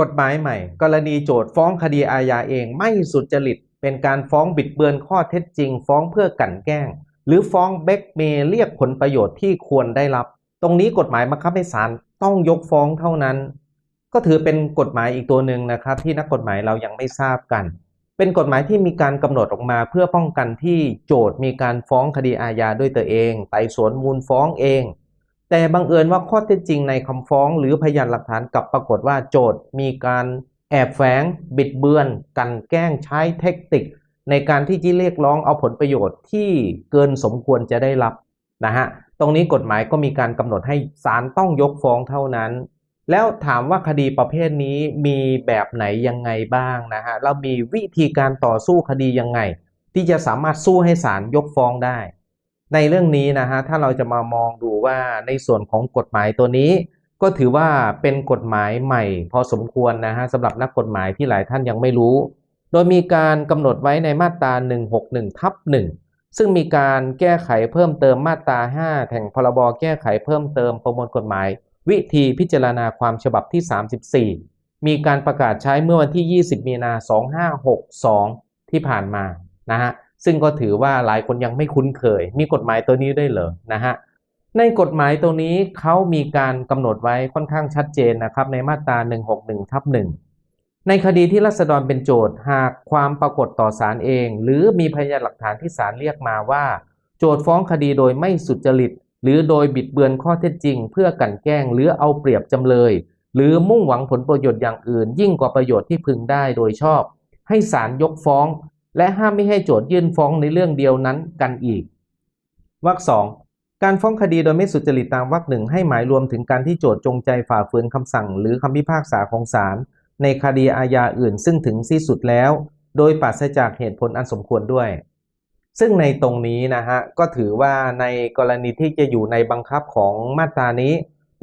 กฎหมายใหม่ กรณีโจทฟ้องคดีอาญาเองไม่สุจริต เป็นการฟ้องบิดเบือนข้อเท็จจริง ฟ้องเพื่อกั่นแกล้ง หรือฟ้องเบคเมเรียกผลประโยชน์ที่ควรได้รับ ตรงนี้กฎหมายบังคับให้ศาลต้องยกฟ้องเท่านั้น ก็ถือเป็นกฎหมายอีกตัวหนึ่งนะครับ ที่นักกฎหมายเรายังไม่ทราบกัน เป็นกฎหมายที่มีการกำหนดออกมาเพื่อป้องกันที่โจทมีการฟ้องคดีอาญาด้วยตัวเองไต่สวนมูลฟ้องเอง แต่บังเอิญว่าข้อเท็จจริงในคำฟ้องหรือพยานหลักฐานกลับปรากฏว่าโจทย์มีการแอบแฝงบิดเบือน กันแกล้งใช้เทคนิคในการที่จะเรียกร้องเอาผลประโยชน์ที่เกินสมควรจะได้รับนะฮะตรงนี้กฎหมายก็มีการกำหนดให้ศาลต้องยกฟ้องเท่านั้น แล้วถามว่าคดีประเภทนี้มีแบบไหนยังไงบ้างนะฮะเรามีวิธีการต่อสู้คดียังไง ที่จะสามารถสู้ให้ศาลยกฟ้องได้ ในเรื่องนี้นะฮะถ้าเราจะมามองดูว่าในส่วนของกฎหมายตัวนี้ ก็ถือว่าเป็นกฎหมายใหม่ พอสมควรนะฮะสำหรับนักกฎหมายที่หลายท่านยังไม่รู้ โดยมีการกำหนดไว้ในมาตรา 161ทับ1ซึ่งมีการแก้ไขเพิ่มเติมมาตรา 5 แห่งพรบแก้ไขเพิ่มเติมประมวลกฎหมาย วิธีพิจารณาความฉบับที่ 34 มีการประกาศใช้เมื่อวันที่ 20 มีนา 2562 ที่ผ่านมานะฮะ ซึ่งก็ถือว่าหลายคนยังไม่คุ้นเคย มีกฎหมายตัวนี้ด้วยเหรอนะฮะในกฎหมายตัวนี้เขามีการกำหนดไว้ค่อนข้างชัดเจนนะครับในมาตรา 161ทับ1ในคดีที่รัษฎรเป็นโจทย์หากความปรากฏต่อศาลเอง หรือมีพยานหลักฐานที่ศาลเรียกมาว่า โจทย์ฟ้องคดีโดยไม่สุจริต หรือโดยบิดเบือนข้อเท็จจริง เพื่อกั่นแกล้งหรือเอาเปรียบจำเลย หรือมุ่งหวังผลประโยชน์อย่างอื่น ยิ่งกว่าประโยชน์ที่พึงได้โดยชอบ ให้ศาลยกฟ้อง และห้ามไม่ให้โจทยื่นฟ้องในเรื่องเดียวนั้นกันอีกวรรคสองการฟ้องคดีโดยไม่สุจริตตามวรรคหนึ่งให้หมายรวมถึงการที่โจทจงใจฝ่าฝืนคำสั่ง หรือคำพิพากษาของศาลในคดีอาญาอื่นซึ่งถึงที่สุดแล้ว โดยปราศจากเหตุผลอันสมควรด้วย ซึ่งในตรงนี้นะฮะก็ถือว่าในกรณีที่จะอยู่ในบังคับของมาตรานี้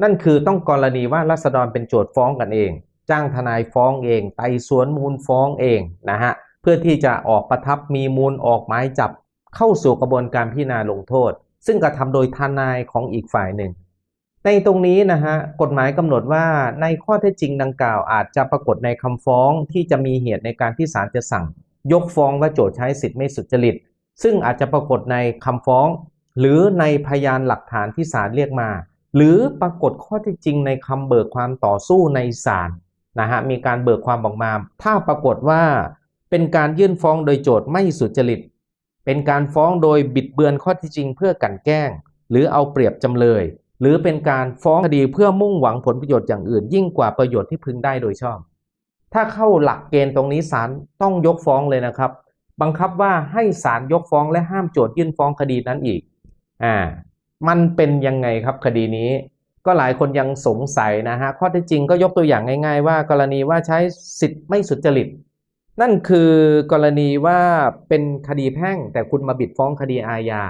นั่นคือต้องกรณีว่ารัษฎรเป็นโจทฟ้องกันเอง จ้างทนายฟ้องเอง ไต่สวนมูลฟ้องเองนะฮะ เพื่อที่จะออกประทับมีมูลออกหมายจับเข้าสู่กระบวนการพิจารณาลงโทษ ซึ่งกระทำโดยทนายของอีกฝ่ายหนึ่ง ในตรงนี้นะฮะกฎหมายกำหนดว่าในข้อเท็จจริงดังกล่าวอาจจะปรากฏในคำฟ้องที่จะมีเหตุในการที่ศาลจะสั่ง ยกฟ้องว่าโจทใช้สิทธิ์ไม่สุจริต ซึ่งอาจจะปรากฏในคำฟ้อง หรือในพยานหลักฐานที่ศาลเรียกมา หรือปรากฏข้อเท็จจริงในคำเบิกความต่อสู้ในศาลนะฮะมีการเบิกความออกมา ถ้าปรากฏว่า เป็นการยื่นฟ้องโดยโจทย์ไม่สุจริต เป็นการฟ้องโดยบิดเบือนข้อเท็จจริงเพื่อกันแกล้ง หรือเอาเปรียบจำเลย หรือเป็นการฟ้องคดีเพื่อมุ่งหวังผลประโยชน์อย่างอื่น ยิ่งกว่าประโยชน์ที่พึงได้โดยชอบ ถ้าเข้าหลักเกณฑ์ตรงนี้ศาลต้องยกฟ้องเลยนะครับ บังคับว่าให้ศาลยกฟ้องและห้ามโจทยื่นฟ้องคดีนั้นอีก อ่า มันเป็นยังไงครับคดีนี้ก็หลายคนยังสงสัยนะฮะ ข้อเท็จจริงก็ยกตัวอย่างง่าย ๆ ว่ากรณีว่าใช้สิทธิ์ไม่สุจริต นั่นคือกรณีว่าเป็นคดีแพ่ง แต่คุณมาบิดฟ้องคดีอาญา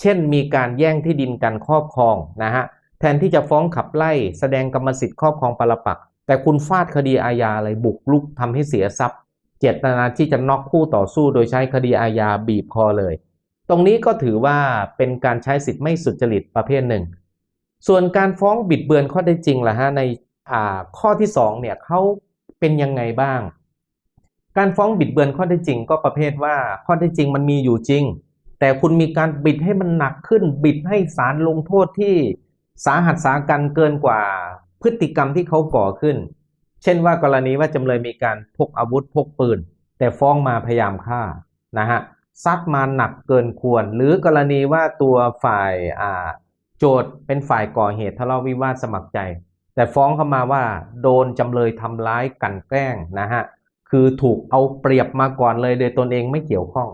เช่นมีการแย่งที่ดินกันครอบครองนะฮะแทนที่จะฟ้องขับไล่ แสดงกรรมสิทธิ์ครอบครองปรปักษ์แต่คุณฟาดคดีอาญาอะไรบุกลุกทำให้เสียทรัพย์ เจตนาที่จะน็อกคู่ต่อสู้โดยใช้คดีอาญาบีบคอเลย ตรงนี้ก็ถือว่าเป็นการใช้สิทธิ์ไม่สุจริตประเภทหนึ่ง ส่วนการฟ้องบิดเบือนข้อได้จริงล่ะฮะในข้อที่2เนี่ยเขาเป็นยังไงบ้าง การฟ้องบิดเบือนข้อได้จจริงก็ประเภทว่าข้อได้จริงมันมีอยู่จริง แต่คุณมีการบิดให้มันหนักขึ้นบิดให้ศาลลงโทษที่สาหัสสากันเกินกว่าพฤติกรรมที่เขาก่อขึ้น เช่นว่ากรณีว่าจำเลยมีการพกอาวุธพกปืน แต่ฟ้องมาพยายามฆ่านะฮะซัดมาหนักเกินควร หรือกรณีว่าตัวฝ่ายอ่าโจทย์เป็นฝ่ายก่อเหตุทะเลาะวิวาทสมัครใจ แต่ฟ้องเข้ามาว่าโดนจำเลยทำร้ายกันแกล้งนะฮะ คือถูกเอาเปรียบมาก่อนเลยโดยตนเองไม่เกี่ยวข้อง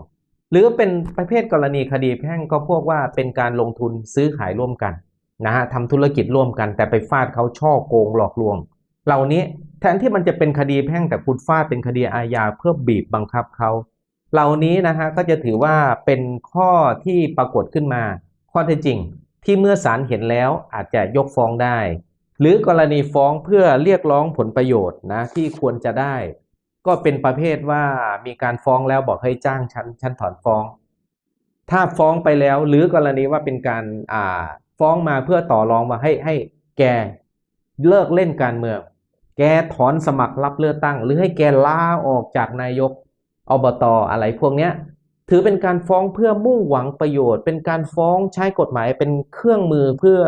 หรือเป็นประเภทกรณีคดีแพ่งก็พวกว่าเป็นการลงทุนซื้อขายร่วมกันนะฮะทำธุรกิจร่วมกัน แต่ไปฟาดเขาช่อโกงหลอกลวง เหล่านี้แทนที่มันจะเป็นคดีแพ่งแต่คุณฟาดเป็นคดีอาญาเพื่อบีบบังคับเขาเหล่านี้นะฮะก็จะถือว่าเป็นข้อที่ปรากฏขึ้นมา ข้อเท็จจริง ที่เมื่อศาลเห็นแล้วอาจจะยกฟ้องได้ หรือกรณีฟ้องเพื่อเรียกร้องผลประโยชน์นะที่ควรจะได้ ก็เป็นประเภทว่ามีการฟ้องแล้วบอกให้จ้างฉันฉันถอนฟ้อง ถ้าฟ้องไปแล้วหรือกรณีว่าเป็นการอ่าฟ้องมาเพื่อต่อรองว่าให้ให้แกเลิกเล่นการเมือง แกถอนสมัครรับเลือกตั้ง หรือให้แกลาออกจากนายกอบตอะไรพวกเนี้ยถือเป็นการฟ้องเพื่อมุ่งหวังประโยชน์ เป็นการฟ้องใช้กฎหมายเป็นเครื่องมือเพื่อ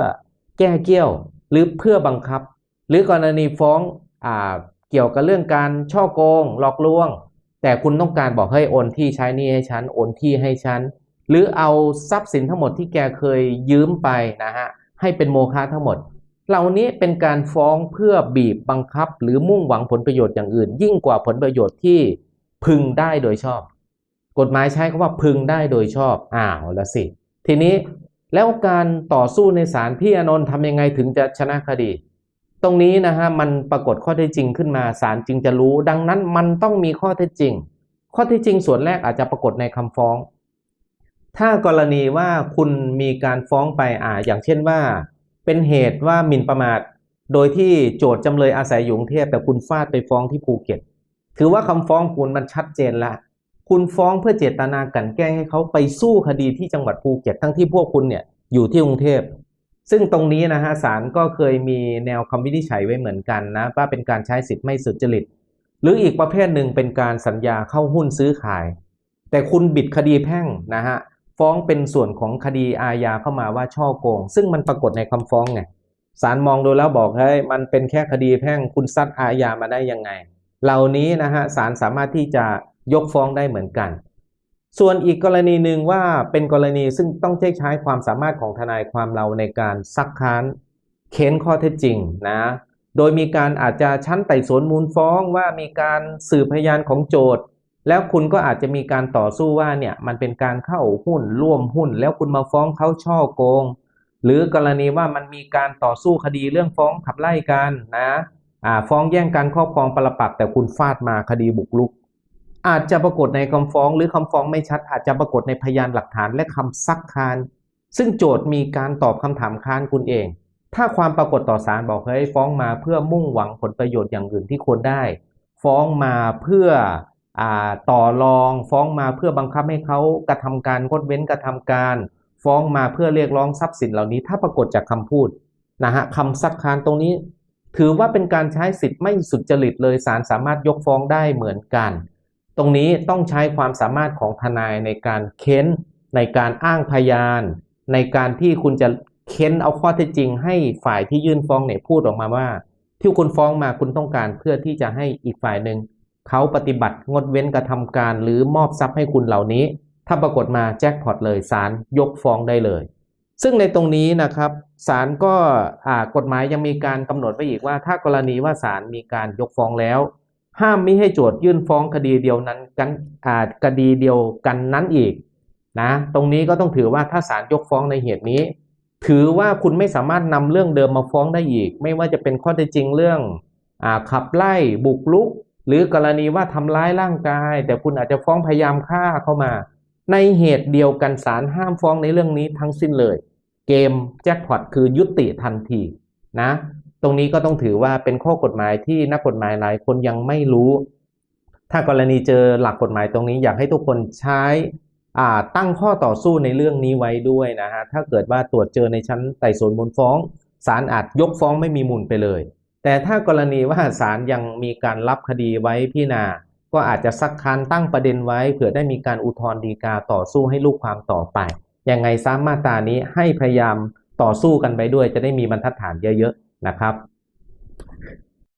แก้เกี้ยว หรือเพื่อบังคับ หรือกรณีฟ้องอ่า เกี่ยวกับเรื่องการช่อโกงหลอกลวง แต่คุณต้องการบอกให้โอนที่ใช้นี่ให้ฉันโอนที่ให้ฉันหรือเอาทรัพย์สินทั้งหมดที่แกเคยยืมไปนะฮะให้เป็นโมฆะทั้งหมด เหล่านี้เป็นการฟ้องเพื่อบีบบังคับ หรือมุ่งหวังผลประโยชน์อย่างอื่น ยิ่งกว่าผลประโยชน์ที่พึงได้โดยชอบ กฎหมายใช้คำว่าพึงได้โดยชอบอ้าวล้วสิ ทีนี้แล้วการต่อสู้ในศาลพี่อนนท์ทำยังไงถึงจะชนะคดี ตรงนี้นะฮะมันปรากฏข้อเท็จจริงขึ้นมาศาลจึงจะรู้ ดังนั้นมันต้องมีข้อเท็จจริง ข้อเท็จจริงส่วนแรกอาจจะปรากฏในคำฟ้อง ถ้ากรณีว่าคุณมีการฟ้องไปอ่าอย่างเช่นว่า เป็นเหตุว่าหมิ่นประมาท โดยที่โจทย์จำเลยอาศัยอยู่กรุงเทพแต่คุณฟาดไปฟ้องที่ภูเก็ต ถือว่าคำฟ้องคุณมันชัดเจนละคุณฟ้องเพื่อเจตนากลันแกล้งให้เขาไปสู้คดีที่จังหวัดภูเก็ตทั้งที่พวกคุณเนี่ยอยู่ที่กรุงเทพ ซึ่งตรงนี้นะฮะศาลก็เคยมีแนวคำวินิจฉัยไว้เหมือนกันนะว่าเป็นการใช้สิทธิ์ไม่สุจริต หรืออีกประเภทหนึ่งเป็นการสัญญาเข้าหุ้นซื้อขาย แต่คุณบิดคดีแพ่งนะฮะฟ้องเป็นส่วนของคดีอาญาเข้ามาว่าช่อโกง ซึ่งมันปรากฏในคำฟ้องไงศาลมองดูแล้วบอกเฮ้ยมันเป็นแค่คดีแพ่งคุณซัดอาญามาได้ยังไง เหล่านี้นะฮะศาลสามารถที่จะยกฟ้องได้เหมือนกัน ส่วนอีกกรณีหนึ่งว่าเป็นกรณีซึ่งต้องใช้ความสามารถของทนายความเราในการซักค้านเค้นข้อเท็จจริงนะโดยมีการอาจจะชั้นไต่สวนมูลฟ้องว่ามีการสืบพยานของโจทย์แล้วคุณก็อาจจะมีการต่อสู้ว่าเนี่ยมันเป็นการเข้าหุ้นร่วมหุ้น แล้วคุณมาฟ้องเขาช่อโกง หรือกรณีว่ามันมีการต่อสู้คดีเรื่องฟ้องขับไล่กันนะฟ้องแย่งการครอบครองปรปักแต่คุณฟาดมาคดีบุกรุก อาจจะปรากฏในคำฟ้องหรือคำฟ้องไม่ชัด อาจจะปรากฏในพยานหลักฐานและคำซักค้าน ซึ่งโจทย์มีการตอบคำถามค้านคุณเอง ถ้าความปรากฏต่อศาลบอกเฮ้ยฟ้องมาเพื่อมุ่งหวังผลประโยชน์อย่างอื่นที่ควรได้ ฟ้องมาเพื่ออาต่อรอง ฟ้องมาเพื่อบังคับให้เขากระทำการงดเว้นกระทำการ ฟ้องมาเพื่อเรียกร้องทรัพย์สินเหล่านี้ ถ้าปรากฏจากคำพูดนะฮะคำซักค้านตรงนี้ ถือว่าเป็นการใช้สิทธิ์ไม่สุจริตเลยศาลสามารถยกฟ้องได้เหมือนกัน ตรงนี้ต้องใช้ความสามารถของทนายในการเค้น ในการอ้างพยาน ในการที่คุณจะเค้นเอาข้อเท็จจริง ให้ฝ่ายที่ยื่นฟ้องเนี่ยพูดออกมาว่า ที่คุณฟ้องมาคุณต้องการเพื่อที่จะให้อีกฝ่ายหนึ่งเขาปฏิบัติงดเว้นกระทำการหรือมอบทรัพย์ให้คุณเหล่านี้ ถ้าปรากฏมาแจ็คพอตเลยศาลยกฟ้องได้เลย ซึ่งในตรงนี้นะครับศาลก็กฎหมายยังมีการกำหนดไว้อีกว่า ถ้ากรณีว่าศาลมีการยกฟ้องแล้ว ห้ามมิให้โจทยื่นฟ้องคดีเดียวนั้นกันอ่าคดีเดียวกันนั้นอีกนะตรงนี้ก็ต้องถือว่าถ้าศาลยกฟ้องในเหตุนี้ ถือว่าคุณไม่สามารถนำเรื่องเดิมมาฟ้องได้อีก ไม่ว่าจะเป็นข้อเท็จจริงเรื่องอ่าขับไล่บุกรุก หรือกรณีว่าทำร้ายร่างกาย แต่คุณอาจจะฟ้องพยายามฆ่าเข้ามา ในเหตุเดียวกันศาลห้ามฟ้องในเรื่องนี้ทั้งสิ้นเลย เกมแจ็คพอตคือยุติทันทีนะ ตรงนี้ก็ต้องถือว่าเป็นข้อกฎหมายที่นักกฎหมายหลายคนยังไม่รู้ ถ้ากรณีเจอหลักกฎหมายตรงนี้อยากให้ทุกคนใช้ตั้งข้อต่อสู้ในเรื่องนี้ไว้ด้วยนะฮะถ้าเกิดว่าตรวจเจอในชั้นไต่สวนมูลฟ้องศาลอาจยกฟ้องไม่มีมูลไปเลย แต่ถ้ากรณีว่าศาลยังมีการรับคดีไว้พิจารณาก็อาจจะซักค้านตั้งประเด็นไว้เผื่อได้มีการอุทธรณ์ฎีกาต่อสู้ให้ลูกความต่อไปยังไงซ้ำมาตานี้ให้พยายามต่อสู้กันไปด้วยจะได้มีบรรทัดฐานเยอะ นะครับ